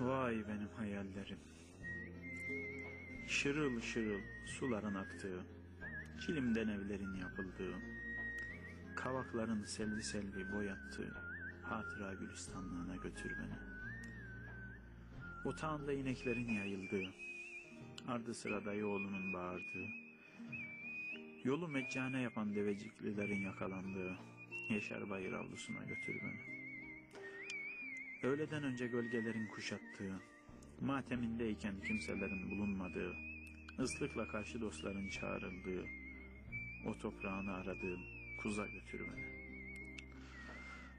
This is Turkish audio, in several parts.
Vay benim hayallerim. Şırıl şırıl suların aktığı, kilimden evlerin yapıldığı, kavakların selvi selvi boyattığı hatıra gülistanlığına götür beni. Otağında ineklerin yayıldığı, ardı sıra dayı oğlunun bağırdığı, yolu meccane yapan deveciklilerin yakalandığı Yaşar Bayır avlusuna götür beni. Öğleden önce gölgelerin kuşattığı, matemindeyken kimselerin bulunmadığı, ıslıkla karşı dostların çağrıldığı, o toprağını aradığım kuza götür beni.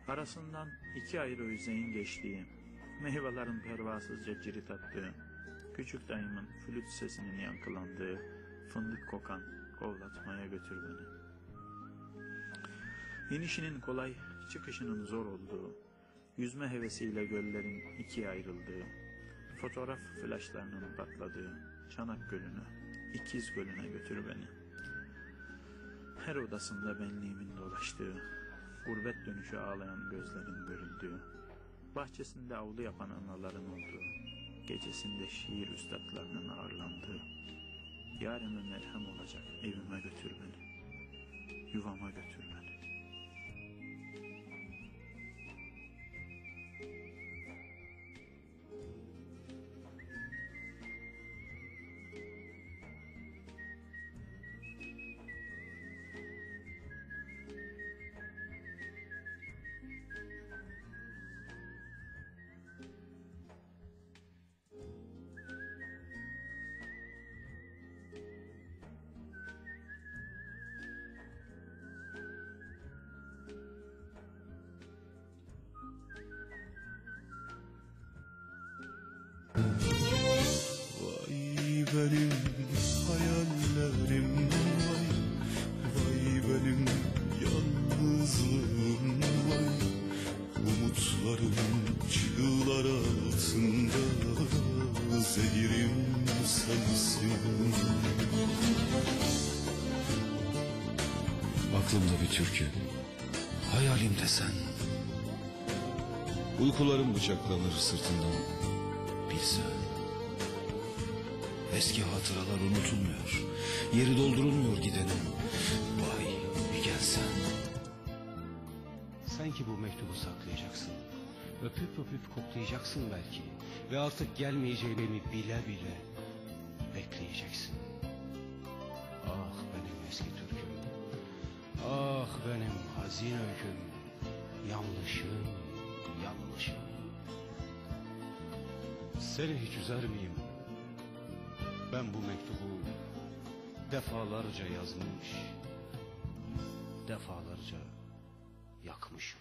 Arasından iki ayrı yüzeyin geçtiği, meyvelerin pervasızca cirit attığı, küçük dayımın flüt sesinin yankılandığı, fındık kokan kovlatmaya götür beni. İnişinin kolay, çıkışının zor olduğu, yüzme hevesiyle göllerin ikiye ayrıldığı, fotoğraf flaşlarının patladığı Çanak Gölü'nü, İkiz Gölü'ne götür beni. Her odasında benliğimin dolaştığı, gurbet dönüşü ağlayan gözlerin görüldüğü, bahçesinde avlu yapan analların olduğu, gecesinde şiir üstadlarının ağırlandığı, yarime merhem olacak evime götür beni, yuvama götür Vay benim hayallerim vay. Vay benim yalnızlığım vay. Umutlarım çığlar altında Zehirim sensin. Aklımda bir türkü Hayalimde sen. Uykularım bıçaklanır sırtından Bilsen Eski hatıralar unutulmuyor Yeri doldurulmuyor gidenin Vay bir gelsen Sen ki bu mektubu saklayacaksın. Öpüp öpüp koklayacaksın belki. Ve artık gelmeyeceğimi bile bile bekleyeceksin. Ah benim eski türküm. Ah benim hazin öyküm. Yanlışım, yanlışım. Seni hiç üzer miyim? Ben bu mektubu defalarca yazmış, defalarca yakmışım.